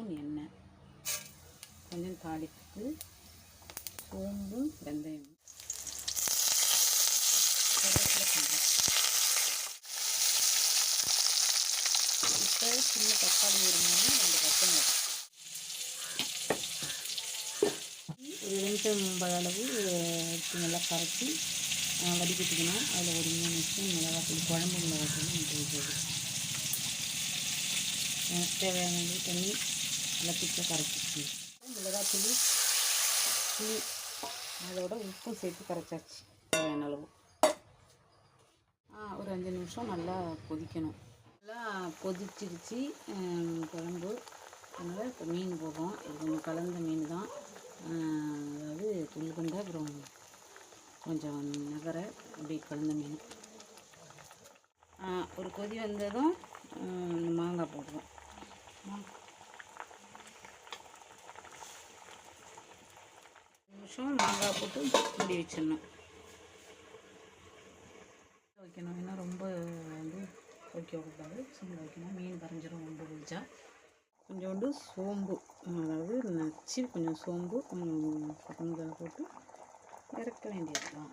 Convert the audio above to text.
Spoon எண்ணெய் கொஞ்சம் தாளிப்புக்கு சோம்பு வெந்தயம். இப்போ சின்ன தக்காளி ஒரு மூணு ரெண்டு பச்சை மிளகாய். ஒரு எலுமிச்சம்பழ அளவு எடுத்து நல்லா கரைச்சி அஹ், வடிகட்டிக்கணும். அதில் ஒரு மூணு ஸ்பூன் மிளகாத்தூள் குழம்பு மிளகாத்தூள் தேவையான தண்ணி நல்லா பிச்சை கரைச்சிச்சு. மிளகாத்தூள் புளி அதோட உப்பும் சேர்த்து கரைச்சாச்சு. தேவையான அளவு. ஒரு அஞ்சு நிமிஷம் நல்லா கொதிக்கணும். நல்லா கொதிச்சிருச்சு குழம்பு. அதனால் இப்போ மீன் போகும் இது கொஞ்சம் கலந்த மீன் தான். அதாவது அதாவது துள்ளுகண்டை அப்புறம் கொஞ்சம் நகரை அப்படி கலந்த மீன். ஒரு கொதி வந்ததும் நிமிஷம் மாங்காய் போட்டு மூடி வச்சிடணும். வைக்கணும். ஏன்னா ரொம்ப வந்து வைக்க சிம்மில் வைக்கணும். மீன் கரைஞ்சிரும் ரொம்ப வச்சா கொஞ்சோண்டு சோம்பு அதாவது நச்சு கொஞ்சம் சோம்பு கொஞ்சம் போட்டு இறக்க வேண்டியது தான்